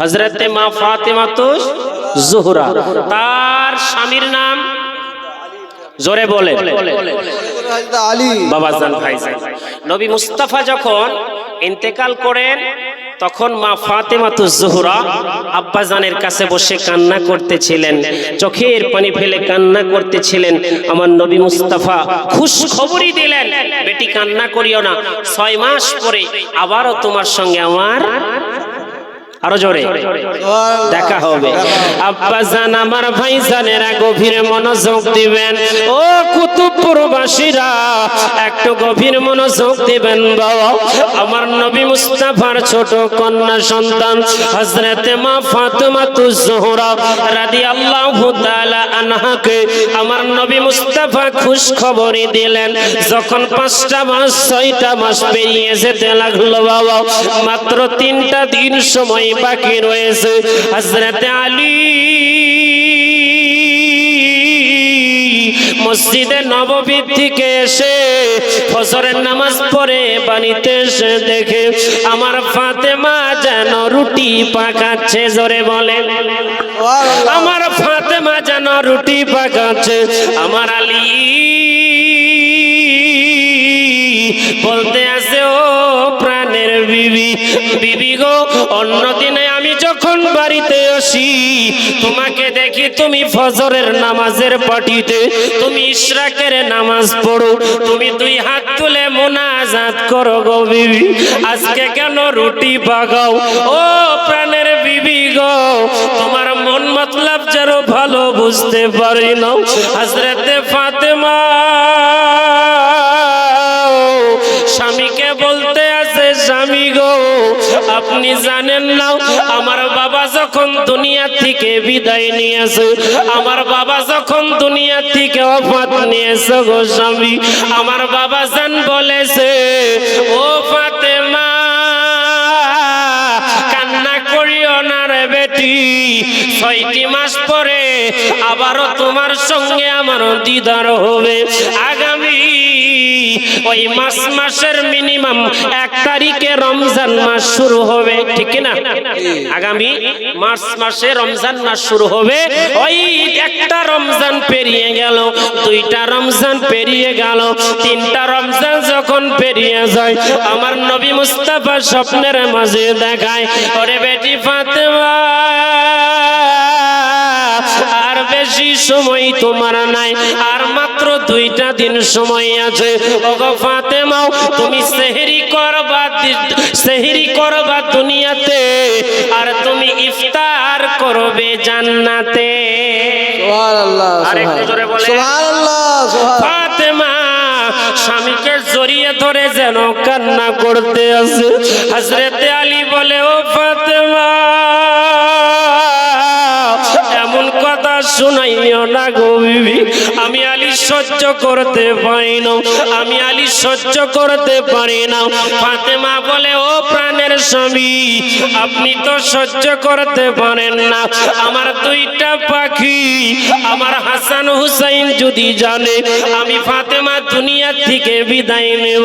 হজরতে মা ফাতেমা তো জোহরা, তার স্বামীর নাম জোরে বলে। নবী মুস্তাফা যখন ইন্তেকাল করেন, তখন মা ফাতেমা তো জোহরা আব্বাজানের কাছে বসে কান্না করতেছিলেন, চোখের পানি ফেলে কান্না করতেছিলেন। আমার নবী মুস্তাফা খুশ খবরই দিলেন, বেটি, কান্না করিও না। ছয় মাস পরে আবারও তোমার সঙ্গে আমার আরও জোরে। দেখা হবে। আব্বা জান আমার ভাই জানেরা গভীর মনোযোগ দিবেন। ও কুতুবপুরবাসীরা একটু গভীর মনোযোগ দিবেন বাবা। আমার নবী মুস্তাফার ছোট কন্যা সন্তান হযরতে মা ফাতেমা তুজোহরা রাদিয়াল্লাহু আমার নবী মুস্তাফা খুশ খবরই দিলেন। যখন পাঁচটা মাস, ছয়টা মাস পেরিয়ে যেতে লাগল বাবা, মাত্র তিনটা দিন সময় বাকি রয়েছে। হজরত আলী মসজিদে নববী থেকে এসে ফজরের নামাজ পড়ে বাড়িতে এসে দেখে আমার ফাতেমা যেন রুটি পাকাচ্ছে জোরে বলেন আমার ফাতেমা যেন রুটি পাকাচ্ছে আমার আলী বলতে আছে ও প্রাণের বিবি বিবি গো অন্য দিনে আমি যখন বাড়িতে আসি, তোমাকে দেখি তুমি ফজরের নামাজের পাটিতে, তুমি ইশরাকের নামাজ পড়ো, তুমি দুই হাত তুলে মোনাজাত করো গো বিবি, আজকে কেন রুটি পাকাও ও প্রাণের বিবি গো, তোমার মন মতলব যেন ভালো বুঝতে পারি না। হজরতে ফাতেমা আপনি জানেন না, আমার বাবা যখন দুনিয়া থেকে বিদায় নিয়েছে, আমার বাবা যখন দুনিয়া থেকে অফাত নিয়েছে গো স্বামী, আমার বাবা জান বলেছে, ও ফাতেমা ছয়টি মাস পরে আবারও তোমার সঙ্গে আমার দিদার হবে। আগামী ওই মাস মাসের মিনিমাম এক তারিখে রমজান মাস শুরু হবে, ঠিক না? আগামী মার্চ মাসে রমজান মাস শুরু হবে। ওই একটা রমজান পেরিয়ে গেল, দুইটা রমজান পেরিয়ে গেল, তিনটা রমজান যখন পেরিয়ে যায়, আমার নবী মুস্তাফা স্বপ্নের মাঝে দেখায়, ওরে বেটি ফাতেমা বেশি সময় তোমার নাই আর মাত্র দুইটা দিন সময় আছে। ওগো ফাতেমাও তুমি সেহরি করবা সেহরি করবা দুনিয়াতে আর তুমি ইফতার করবে জান্নাতে। সুবহানাল্লাহ আরেকটু জোরে বলেন। সুবহানাল্লাহ ফাতেমা স্বামীকে জড়িয়ে ধরে যেন কান্না করতে আছে হজরতে আলী বলে ও ফাতেমা শুনাইও না গো বিবি। আমি আলী সহ্য করতে পারি না। আমি আলী সহ্য করতে পারি না। ফাতেমা বলে, ও প্রাণের স্বামী, আপনি তো সহ্য করতে পারেন না। আমার দুইটা পাখি, আমার হাসান হুসাইন যদি জানে, আমি ফাতেমা দুনিয়া থেকে বিদায় নেব।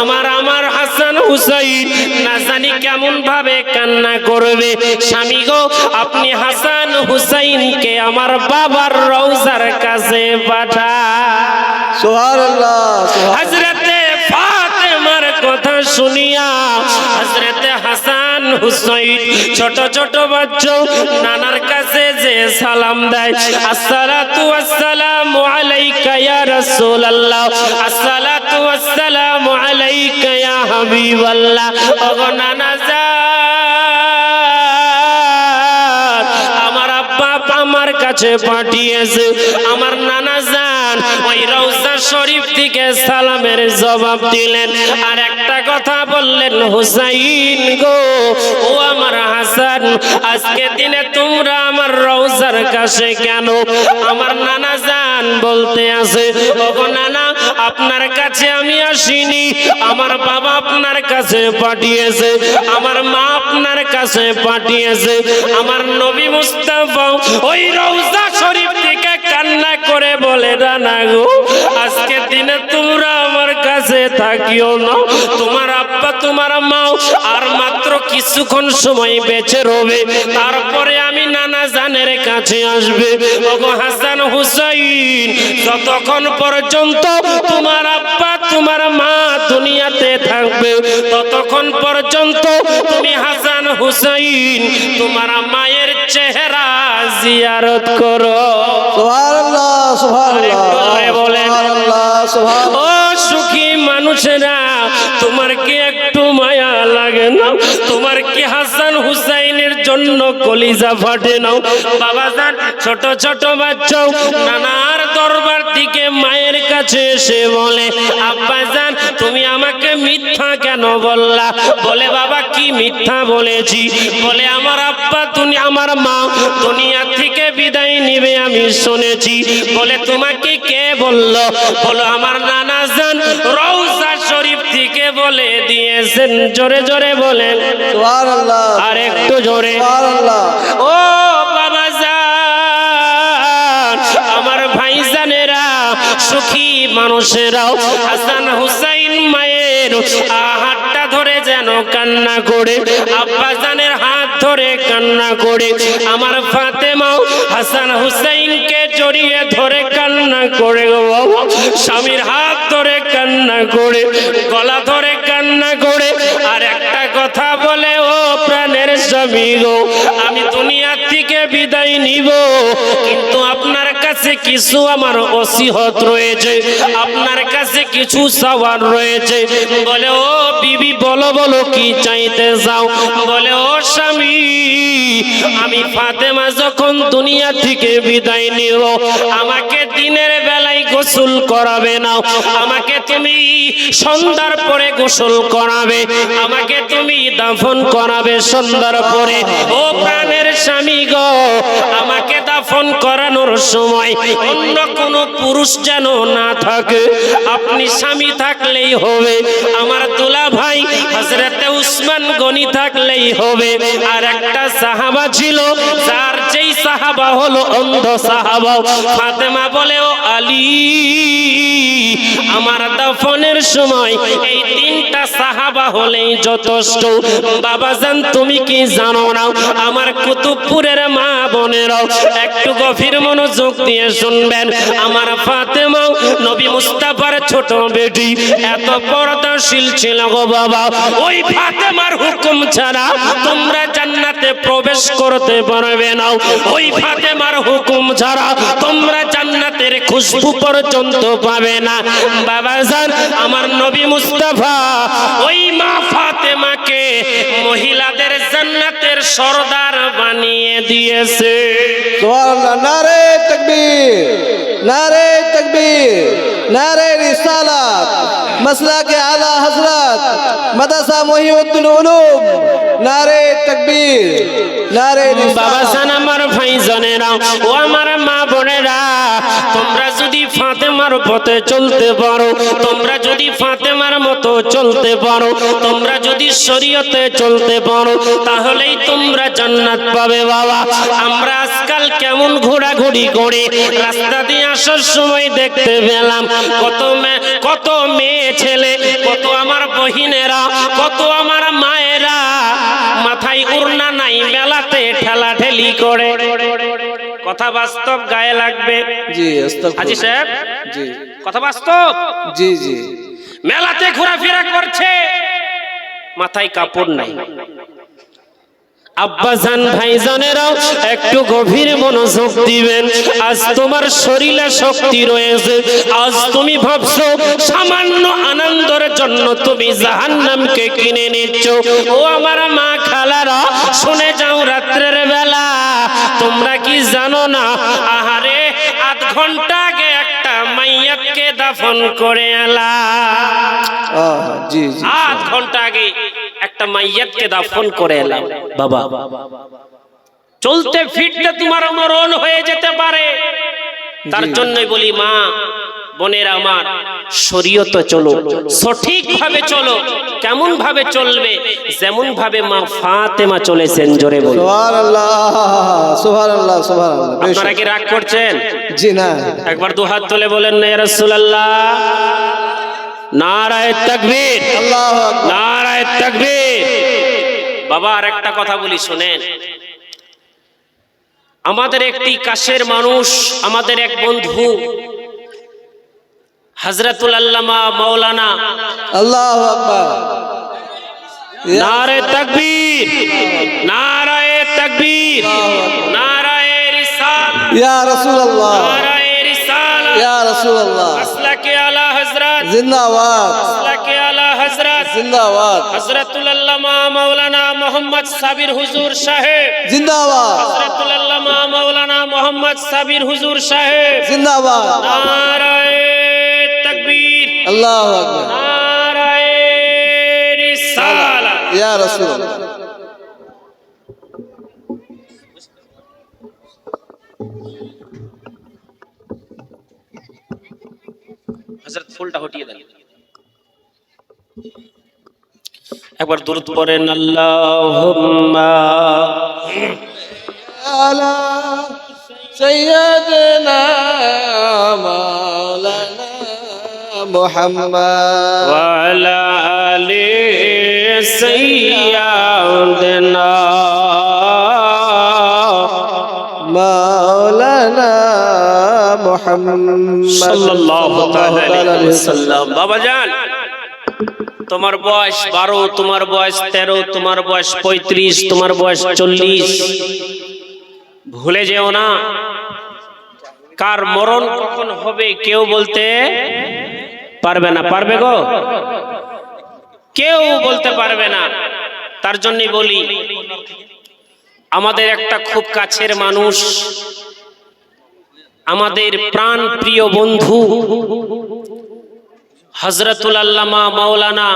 আমার আমার হাসান হুসাইন না জানি কেমন ভাবে কান্না করবে। স্বামী গো, আপনি হাসান হুসাইনকে আমার বাবার রওজার কাছে পাঠা। হজরতে ফাতেমার কথা শুনিয়া হজরতে হাসান হুসাইন ছোট ছোট বাচ্চা নানার কাছে যে সালাম দেয় আসসালাতু আসসালামু আলাইকা ইয়া রাসূলুল্লাহ আসসালাতু আসসালামু আলাইকা ইয়া হাবিবাল্লাহ। ওগো নানা কাছে পাঠিয়েছে। আমার নানা যান ওই রওজা শরীফ থেকে সালামের জবাব দিলেন। আর একটা কথা বললেন, হুসাইন গো, ও আমার হাসান, আজকে দিনে তোমরা আমার রওজার কাছে কেন? আমার নানা যান বলতে আছে। ওগো নানা, আপনার কাছে আমি আসিনি। আমার বাবা আপনার কাছে পাঠিয়েছে। আমার মা আপনার কাছে পাঠিয়েছে। আমার নবী মুস্তাফা ওই রওজা করে বলে, রানা গো, আজকে দিনে তোমরা আমার কাছে থাকিও না। তোমার আব্বা, তোমার মাও, আর মাত্র কিছুক্ষণ সময় বেঁচে রবে। তারপরে আমি নানা জানের কাছে আসবে। ওগো হাসান হুসাইন, যতক্ষণ পর্যন্ত তোমার আব্বা, তোমার মা দুনিয়াতে থাকবে, ততক্ষণ পর্যন্ত তুমি হাসান হুসাইন, তোমার মায়ের চেহারা জিয়ারত করো। সুবহানাল্লাহ। সুখী মানুষেরা তোমার কি একটু মায়া লাগে না? তোমার কি হাসান হুসাইনের জন্য কলিজা ফাটে নাও বাবা ছোট ছোট বাচ্চাও মায়ের কাছে এসে বলে আব্বা যান তুমি আমাকে মিথ্যা কেন বললা? বলে বাবা কি মিথ্যা বলেছি? বলে আমার আব্বা তুমি আমার মা দুনিয়া থেকে বিদায় নিবে আমি শুনেছি। বলে তোমাকে কে বলল? বলো আমার নানা জান রৌজা শরীফ থেকে বলে দিয়েছেন। জোরে জোরে বলেন। সুবহানাল্লাহ। আর একটু জোরে। সুবহানাল্লাহ। ও সুখী মানুষেরাও হাসান হুসাইন মায়ের হাতটা ধরে যেন কান্না করে, আব্বা জানের হাত ধরে কান্না করে, আমার ফাতেমাও হাসান হুসাইনকে জড়িয়ে ধরে কান্না করে স্বামীর হাত ধরে কান্না করে, গলা ধরে কান্না করে, আর একটা কথা বলে স্বামী গো আমি থেকে বিদায় নিব। কিন্তু আপনার কাছে কিছু আমার অসিহত রয়েছে, আপনার কাছে কিছু রয়েছে। বলে, ও বিবি, বলো বলো, কি চাইতে যাও বলে, ও স্বামী, আমি ফাতেমা যখন দুনিয়া থেকে বিদায় নিব, আমাকে দিনের বেলায় গোসল করাবে না। আমাকে তুমি সন্ধ্যার পরে গোসল করাবে, আমাকে তুমি দাফন করাবে সন্ধ্যার পরে ও প্রাণের স্বামী গো, আমাকে দাফন করানোর সময় অন্য কোনো পুরুষ যেন না থাকে। আপনি স্বামী থাকলেই হবে। আমার দুলা ভাই গনি থাকলেই হবে। আর একটা সাহাবা ছিল, যার যেই সাহাবা হলো অন্ধ সাহাবা। ফাতেমা বলে, ও আলী, আমার দাফনের সময় এই তিনটা সাহাবা হলেই যথেষ্ট। বাবা জান তুমি কি জানো না? আমার কুতুবপুরের মা বোনেরাও একটু গভীর মনোযোগ দিয়ে শুনবেন। আমার ফাতেমাও নবী মুস্তাফার ছোট বেটি। এত পর্দাশীল ছিল গো বাবা। ওই ফাতেমার হুকুম ছাড়া তোমরা জান্নাতে প্রবেশ করতে পারবে না। ওই ফাতেমার হুকুম ছাড়া তোমরা জান্নাতের খুশবু পর্যন্ত পাবে না। বাবা জান, আমার নবী মুস্তাফা, ওই মা ফাতেমাকে মহিলাদের জান্নাতের সর্দার বানিয়ে দিয়েছে। নারে তাকবীর নারে তাকবীর, নারে রিসালাত। মাসলাকে আলা হযরত মাদ্রাসা মুহিউদ্দিন উলুম নারে তাকবীর নারে বাবা রিসালাত। জান আমার ভাই জনেরা ও আমার মা বোনেরা তোমরা যদি ফাতেমার পথে চলতে পারো তোমরা যদি ফাতেমার মতো চলতে পারো তোমরা যদি শরীয়তে চলতে পারো তাহলেই তোমরা জান্নাত পাবে বাবা। আমরা আজকাল কেমন ঘোরাঘুরি করে রাস্তা দিয়ে আসার সময় দেখতে পেলাম কত মে- কত মেয়ে ছেলে কত আমার বহিনেরা কত আমার মায়েরা। মাথায় উড়না নাই মেলাতে ঠেলা ঠেলি করে। কথা বাস্তব গায়ে লাগবে। জি হাজি সাহেব? জি। কথা বাস্তব? জি জি। মেলাতে ঘোরাফেরা করছে মাথায় কাপড় নাই। আব্বাজান ভাইজানেরাও একটু গভীর মনোযোগ দিবেন। আজ তোমার শরীরে শক্তি রয়েছে। আজ তুমি ভাবছ, সামান্য আনন্দের জন্য তুমি জাহান্নামকে কিনে নিচ্ছ। ও আমার মা খালারা, শুনে যাও রাত্রের বেলা। তোমরা কি জানো না? আহারে, আধ ঘণ্টা আগে মাইয়াকে দাফন করে এলা জি জি আধ ঘণ্টা আগে একটা মাইয়াতকে দাফন করে এলাম বাবা। চলতে ফিরতে তোমার মরণ হয়ে যেতে পারে। তার জন্যই বলি মা বোনেরা আমার শরীয়ত চলো। সঠিক ভাবে চলো। কেমন ভাবে চলবে? যেমন ভাবে মা ফাতেমা চলেছেন জোরে বলো সুবহান আল্লাহ সুবহান আল্লাহ সুবহান আল্লাহ আপনারা কি রাগ করছেন? জি না। একবার দু হাত তুলে বলেন না ইয়া রাসূলুল্লাহ। নারায়ে তাকবীর। আল্লাহ নারায়ে তাকবীর। বাবা আর একটা কথা বলি শুনেন। আমাদের একটি কাশের মানুষ আমাদের এক বন্ধু হজরতুল আল্লামা মাওলানা আল্লাহ নারে তাকবীর নারায়ে তাকবীর নারায়ে রিসাল ইয়া রাসূলুল্লাহ। নারায়ে রিসাল ইয়া রাসূলুল্লাহ। আলা হযরত। জিন্দাবাদ। আসলাকে আলা হযরত। জিন্দাবাদ। হযরতুল আল্লামা মাওলানা মোহাম্মদ সাবির হুজুর সাহেব। জিন্দাবাদ। হযরতুল আল্লামা মাওলানা মোহাম্মদ সাবির হুজুর সাহেব। জিন্দাবাদ। নারায়ে আল্লাহ ইয়া রসুল ফুলটা হটিয়ে দেন। একবার দূরত পড়েন আল্লাহুম্মা। আলা সাইয়্যিদিনা মালা محمد وعلى آل سيدنا مولانا محمد সাল্লাল্লাহু তাআলা عليه আলাইহি وسلم ওয়াসাল্লাম বাবা জান তোমার বয়স বারো তোমার বয়স তেরো তোমার বয়স পঁয়ত্রিশ তোমার বয়স চল্লিশ ভুলে যেও না কার মরণ কখন হবে কেউ বলতে পারবে না, পারবে গো? কেউ বলতে পারবে না। তার জন্যই বলি, আমাদের একটা খুব কাছের মানুষ, আমাদের প্রাণ প্রিয় বন্ধু হজরতুল আল্লামা মাওলানা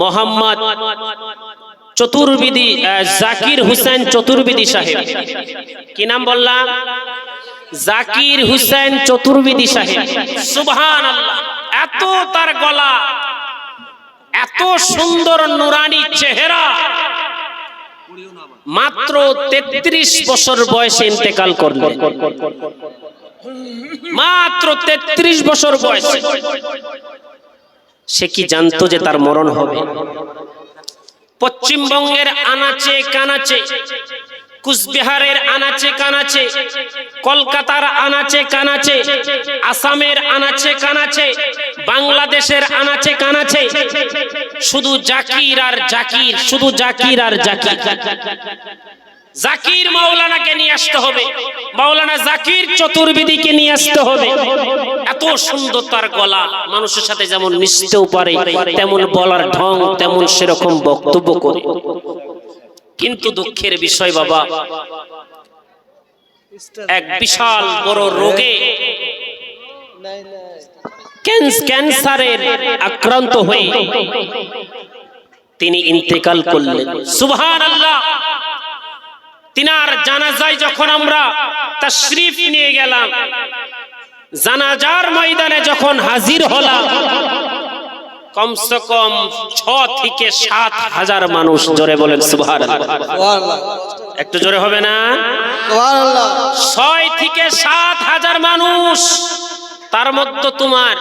মোহাম্মদ চতুর্বিদি জাকির হুসেন চতুর্বিদি সাহেব। কি নাম বললাম? জাকির হুসেন চতুর্বিদি সাহেব। সুবহান আল্লাহ এত তার গলা, এত সুন্দর নুরানি চেহারা। মাত্র তেত্রিশ বছর বয়সে ইন্তেকাল করলেন। মাত্র তেত্রিশ বছর বয়সে। সে কি জানতো যে তার মরণ হবে? পশ্চিমবঙ্গের আনাচে কানাচে কুচবিহারের আনাচে কানাচে, কলকাতার আনাচে কানাচে, আসামের আনাচে কানাচে, বাংলাদেশের আনাচে কানাচে। শুধু জাকির আর জাকির, শুধু জাকির আর জাকির। জাকির মাওলানাকে নিয়ে আসতে হবে। মাওলানা জাকির চতুর্বেদীকে নিয়ে আসতে হবে। এত সুন্দর তার গলা মানুষের সাথে যেমন মিশতেও পারে, তেমন বলার ঢং, তেমন সেরকম বক্তব্য করে। কিন্তু দুঃখের বিষয় বাবা এক বিশাল বড় রোগে ক্যান্স- ক্যান্সারের আক্রান্ত হয়ে তিনি ইন্তেকাল করলেন। সুবহান আল্লাহ তিনার জানাজায় যখন আমরা তা তাশরিফ নিয়ে গেলাম জানাজার ময়দানে যখন হাজির হলাম কমসে কম ছ থেকে সাত হাজার মানুষ জোরে বলেন সুবহানাল্লাহ। একটু জোরে হবে না? ছয় থেকে সাত হাজার মানুষ তার মধ্যে তোমার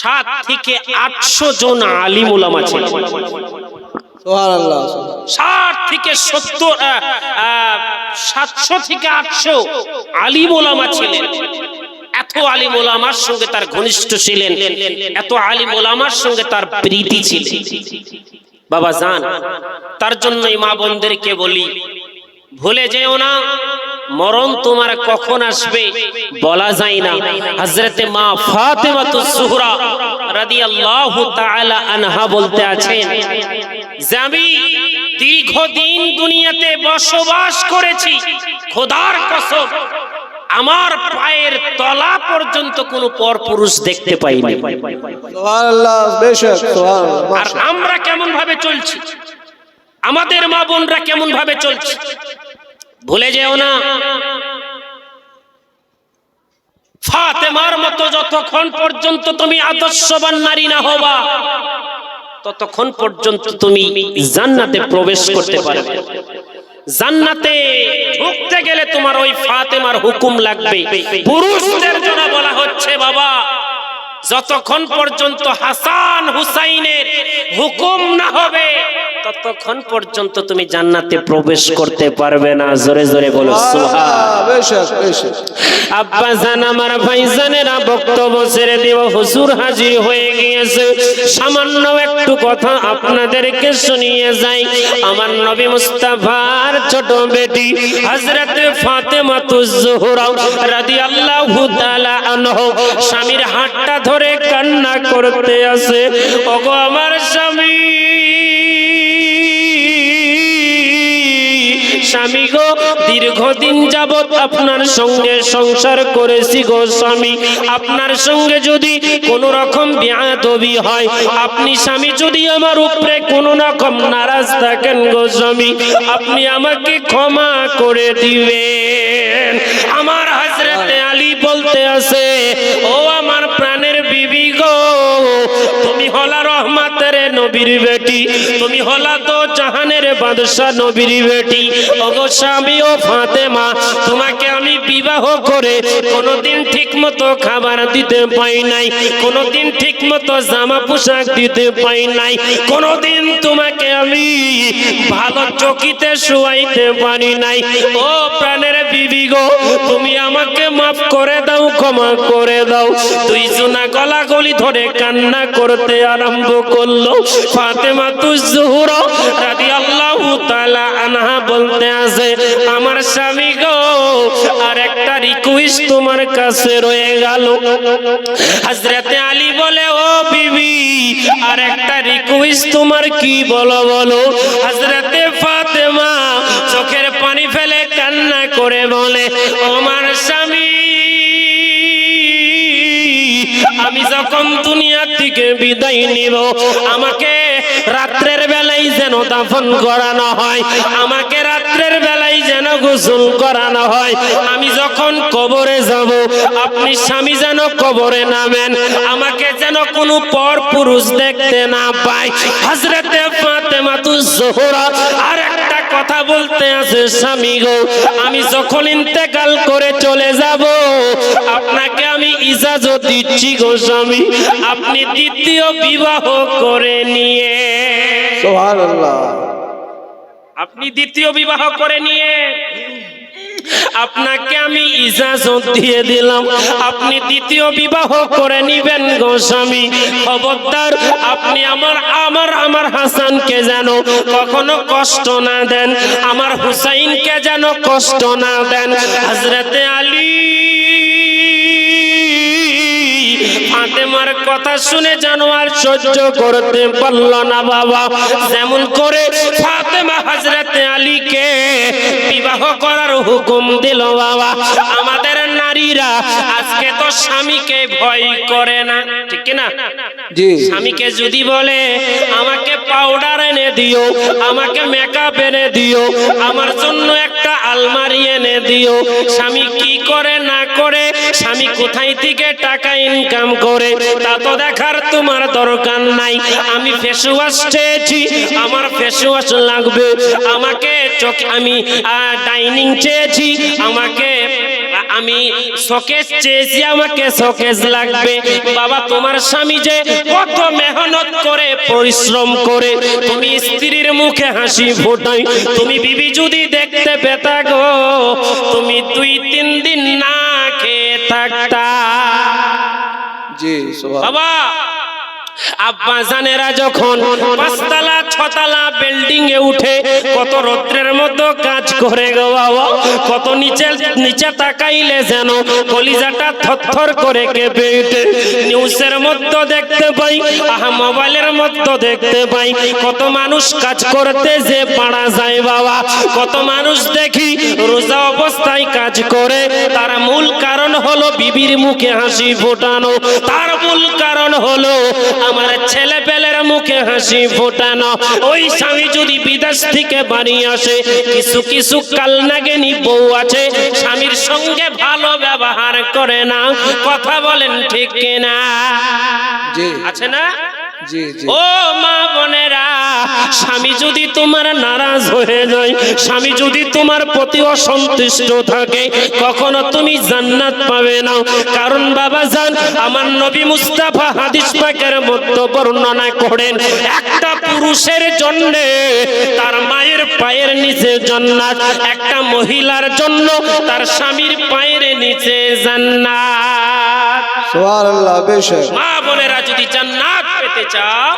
সাত থেকে আটশো জন আলিম উলামা ছিল ষাট থেকে সত্তর সাতশো থেকে আটশো আলিম ওলামা ছিলেন। এত আলিম সঙ্গে তার ঘনিষ্ঠ ছিলেন, এত আলিম ওলামার সঙ্গে তার প্রীতি ছিল। বাবা তার মা বোনদেরকে বলি, ভুলে যেও না, মরণ তোমার কখন আসবে বলা যায় না। হযরতে মা জোহরা রাদিয়াল্লাহু তাআলা আনহা বলতে আছেন দুনিয়াতে বসবাস করেছি, খোদার কসম আমার পায়ের তলা পর্যন্ত কোনো পরপুরুষ দেখতে পাইনি। সুবহানাল্লাহ আর আমরা কেমন ভাবে চলছি? আমাদের মা বোনরা কেমন ভাবে চলছে? ভুলে যেও না। ফাতেমার মতো যতক্ষণ পর্যন্ত তুমি আদর্শবান নারী না হবা ততক্ষণ পর্যন্ত তুমি জান্নাতে প্রবেশ করতে পারবে। জান্নাতে ঢুকতে গেলে তোমার ওই ফাতেমার হুকুম লাগবে। পুরুষদের জন্য বলা হচ্ছে, বাবা, যতক্ষণ পর্যন্ত হাসান হুসাইনের হুকুম না হবে ততক্ষণ পর্যন্ত তুমি জান্নাতে প্রবেশ করতে পারবে না। জোরে জোরে বলো আব্বা জান আমার ভাইজানেরা বক্তব্য ছেড়ে দিব হুজুর হাজির হয়ে গিয়েছে। সামান্য একটু কথা আপনাদেরকে শুনিয়ে যাই। আমার নবী মুস্তাফার ছোট বেটি হযরতে ফাতেমা তুজহুরা রাদিয়াল্লাহু তাআলা আনহু স্বামীর হাতটা ধরে কান্না করতে আছে। ওগো আমার স্বামী স্বামী গো, দীর্ঘদিন যাবৎ আপনার সঙ্গে সংসার করেছি গো স্বামী। আপনার সঙ্গে যদি কোন রকম বিয়াদবি হয়, আপনি স্বামী যদি আমার উপরে কোন রকম নারাজ থাকেন গো স্বামী, আপনি আমাকে ক্ষমা করে দিবেন। আমার হাজরাতে আলী বলতে আছে হলা রহমাতের নবীর বেটি, তুমি হলা তো জাহানের বাদশাহ নবীর বেটি। ওগো স্বামী ও ফাতেমা, তোমাকে আমি বিবাহ করে কোনোদিন ঠিক মতো খাবার দিতে পাই নাই, কোনোদিন ঠিক মতো জামা পোশাক দিতে পাই নাই, কোনোদিন তোমাকে আমি ভালো চকিতে শুয়াইতে পারি নাই। ও প্রাণের বিবি গো, তুমি আমাকে মাফ করে দাও, ক্ষমা করে দাও। দুই জনা গলা গলি ধরে কান্না করতে আরম্ভ করল। ফাতেমা তুজহুরা রাদিয়াল্লাহু তাআলা আনহা বলতে আছে, আমার স্বামী গো, আর একটা রিকোয়েস্ট তোমার কাছে রয়ে গেল। হযরতে আলী বলে, ও বিবি, আর একটা রিকোয়েস্ট তোমার কি বলো বলো? হযরতে ফাতেমা চোখের পানি ফেলে কান্না করে বলে, আমার স্বামী আমি যখন দুনিয়ার দিকে বিদায় নিব, আমাকে রাত্রের বেলায় যেন দাফন করানো হয়, আমাকে রাত্রের বেলায় যেন গোসল করানো হয়। আমি যখন কবরে যাব, আপনি স্বামী যেন কবরে নামেন, আমাকে যেন কোনো পর পুরুষ দেখতে না পায়। হজরতে ফাতেমা তু জোহরা আর কথা বলতে আছে স্বামী গো আমি যখন ইন্তেকাল করে চলে যাব আপনাকে আমি ইজাজত দিচ্ছি গো স্বামী। আপনি দ্বিতীয় বিবাহ করে নিয়ে। সুবহানাল্লাহ আপনি দ্বিতীয় বিবাহ করে নিয়ে। আপনাকে আমি ইজাজত দিয়ে দিলাম। আপনি দ্বিতীয় বিবাহ করে নিবেন গোস্বামী খবরদার, আপনি আমার আমার আমার হাসানকে যেন কখনো কষ্ট না দেন, আমার হুসাইনকে যেন কষ্ট না দেন। হজরতে আলী ফাতেমার কথা শুনে জানোয়ার সহ্য করতে পারল না বাবা। যেমন করে ফাতেমা হাজরাতে আলীকে বিবাহ করার হুকুম দিল বাবা। আমাদের নারীরা আজকে তো স্বামীকে ভয় করে না ঠিক না স্বামীকে যদি বলে আমাকে পাউডার এনে দিও আমাকে মেকআপ এনে দিও আমার জন্য একটা আলমারি এনে দিও। স্বামী কি করে না করে? স্বামী কোথায় থেকে টাকা ইনকাম করে? তা তো দেখার তোমার দরকার নাই। আমি ফেস ওয়াশ চেয়েছি আমার ফেস ওয়াশ লাগবে। আমাকে চোখ আমি ডাইনিং চেয়েছি আমাকে আমি শোকেস চেয়েছি আমাকে শোকেস লাগবে। বাবা তোমার স্বামী যে কত মেহনত করে পরিশ্রম করে তুমি স্ত্রীর মুখে হাসি ফোটাই তুমি বিবি যদি দেখতে পেতা গো তুমি দুই তিন দিন না খেয়ে থাকতা। জি বাবা আব্বা জানেরা যখন পাঁচতলা, ছতলা বিল্ডিং এ উঠে কত রৌদ্রের মতো কাজ করে গো বাবা, কত নিচে নিচে তাকাইলে যেন কলিজাটা থরথর করে কেঁপে উঠে নিউজের মধ্যে দেখতে পাই, আহা মোবাইলের মধ্যে দেখতে পাই, কত মানুষ কাজ করতে যে পাড়া যায় বাবা। কত মানুষ দেখি রোজা অবস্থায় কাজ করে, তার মূল কারণ হলো বিবির মুখে হাসি ফোটানো। তার মূল কারণ হলো আমার ছেলে পেলের মুখে হাসি ফোটানো। ওই স্বামী যদি বিদেশ থেকে বাড়ি আসে কিছু কিছু কাল নাগেনি বউ আছে স্বামীর সঙ্গে ভালো ব্যবহার করে না। কথা বলেন ঠিক কিনা? আছে না? ও মা বোনেরা স্বামী যদি তোমার নারাজ হয়ে যায় স্বামী যদি তোমার প্রতি অসন্তুষ্ট থাকে কখনো তুমি জান্নাত পাবে না। কারণ বাবা জান আমার নবী মুস্তাফা হাদিস পাকের মধ্যে বর্ণনা করেন একটা পুরুষের জন্য তার মায়ের পায়ের নিচে জান্নাত একটা মহিলার জন্য তার স্বামীর পায়ের নিচে জান্নাত। সুবহানাল্লাহ মা বোনেরা যদি জান্নাত পেতে চাও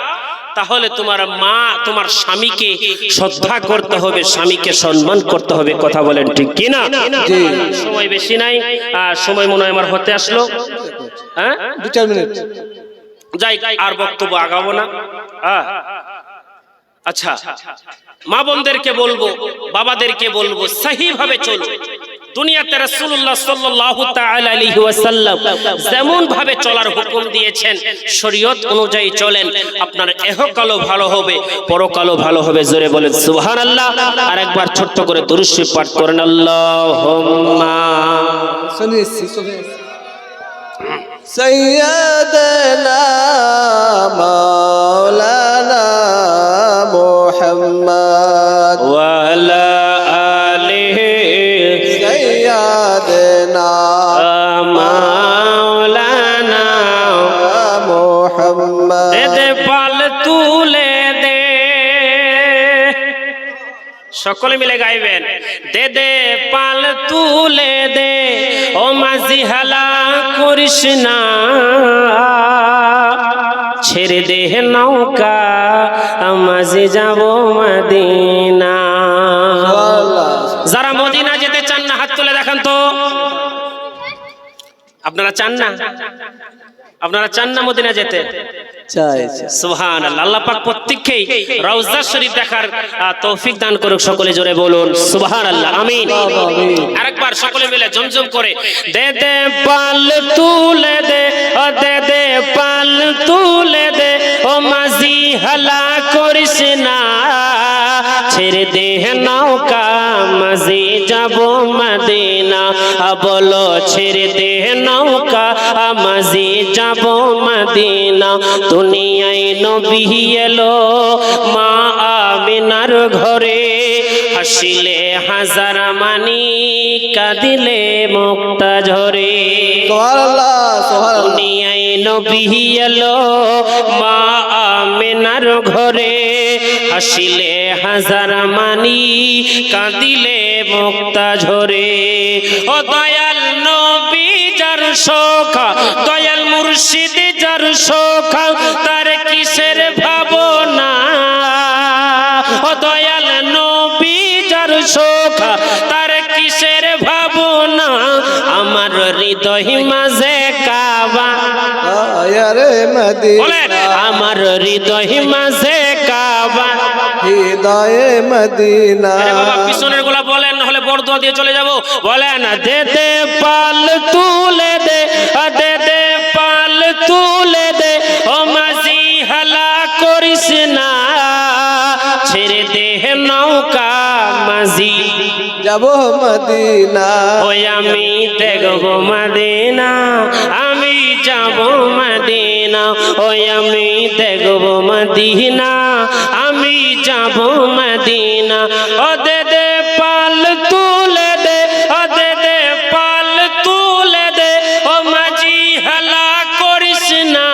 তাহলে তোমার মা তোমার স্বামীকে শ্রদ্ধা করতে হবে স্বামীকে সম্মান করতে হবে কথা বলেন ঠিক কি না? সময় বেশি নাই আর সময় মনে হয় আমার হতে আসলো। হ্যাঁ? দু চার মিনিট। যাই আর বক্তব্য আগাবো না। হ্যাঁ। আচ্ছা মা বোনদেরকে বলব বাবাদেরকে বলব সহি ভাবে চলো। দুনিয়াতে রাসূলুল্লাহ সাল্লাল্লাহু তাআলা আলাইহি ওয়াসাল্লাম যেমন ভাবে চলার হুকুম দিয়েছেন শরীয়ত অনুযায়ী চলেন। আপনার ইহকালও ভালো হবে পরকালও ভালো হবে জোরে বলেন সুবহানাল্লাহ। আর একবার ছোট্ট করে দুরূদ শরীফ পাঠ করেন আল্লাহুম্মা। সাইয়াদানা মাওলানা মুহাম্মদ। ওয়া আলা সকলে মিলে গাইবেন। দে দে পাল তুলে দে ও মাঝি হালা করিস না। ছেড়ে দে নৌকা মাঝি যাব মদিনা। যারা মদিনা যেতে চান না হাত তুলে দেখান তো। আপনারা চান না? আপনারা চান না মদিনা যেতে? চাই। আল্লাহ আল্লাহ পাক প্রত্যেককেই রওজা শরীফ দেখার তৌফিক দান করুক সকলে জোরে বলুন, সুবহানাল্লাহ, আমিন। আরেকবার সকলে মিলে জমজম করে, দে দে, পাল তুলে দে, ও, দে দে, পাল তুলে দে, ও মাঝি হালা করিস না ছেড়ে দেহ নৌকা মাঝি যাব মদিনা বলো ছেড়ে দে নৌকা মাঝি যাব মদিনা দুনিয়ায় নবী এলো মা আমিনার ঘরে হাসিলে হাজার মানি কাঁদিলে মুক্তা ঝরে দুনিয়ায় নবী এলো মা আমিনার ঘরে হাসিলে হাজার মানি কাঁদিলে মুক্তা ঝরে। ও দয়াল নবী যার শোখা দয়াল মুর্শিদ যার শোখা তার কিসের ভাবনা? ও দয়াল নবী যার শোখা তার কিসের ভাবনা? আমার হৃদয় মাঝে কাবা। আমার হৃদয় মাঝে কাবা। হৃদয়ে মদিনা। পিছনেরগুলা বলেন নাহলে বড়দোয়া দিয়ে চলে যাব। বলেন দে দে পাল তুলে দে দে দে পাল তুলে দে ও মাঝি হালা করিস না। ছেড়ে দে নৌকা মাঝি। যাব মদিনা। ওই আমি দেখব মদিনা আমি যাব মদিনা ওই আমি দেখব মদিনা। যাব মদিনা। ও দে দে পাল তুলে দে ও দে দে পাল তুলে দে। ও মাঝি হালা করিস না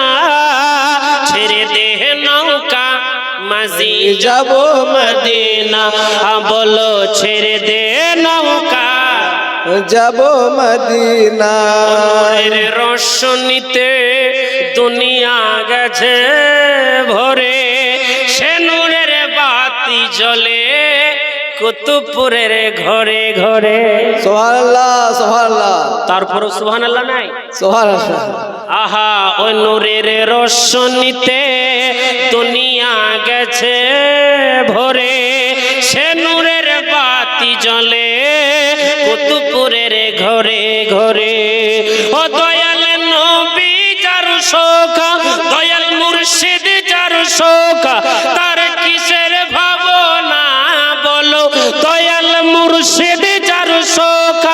ছেড়ে দে নৌকা। মাঝি যাব মদিনা বলো ছেড়ে দে নৌকা। যাব মদিনা। এর রসনিতে দুনিয়া গেছে ভরে। জ্বলে কুতুবপুরের ঘরে ঘরে। সুবহানাল্লাহ সুবহানাল্লাহ তারপরও সুবহানাল্লাহ নাই? সুবহানাল্লাহ আহা ওই নূরের রোশনীতে দুনিয়া গেছে ভরে। সে নূরের বাতি জ্বলে কুতুপুরের ঘরে ঘরে। ও দয়াল নবী যার শোক দয়াল মুর্শিদ যার শোক তার কিসের মুর্শিদ যার শোক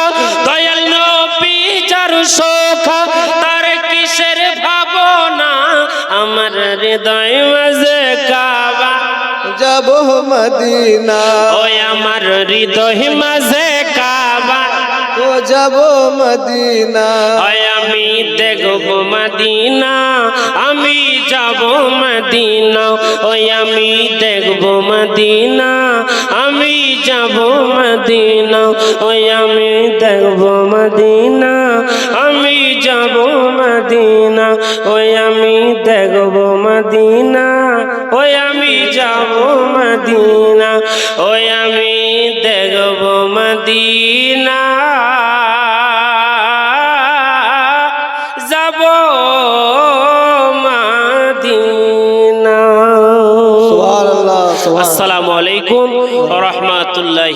দয়াল নবী যার শোক তার কিসের ভাবনা? আমার হৃদয় মাঝে কাবা। যাব মদিনা। ওই আমার হৃদয় মাঝে যাব মদিনা। আমি দেখব মদিনা, আমি যাব মদিনা। ওই আমি দেখব মদিনা, আমি যাব মদিনা। ওই আমি দেখব মদিনা, আমি যাব মদিনা। ওই আমি দেখব মদিনা।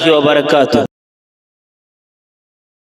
সুবহানাল্লাহ সুবহানাল্লাহ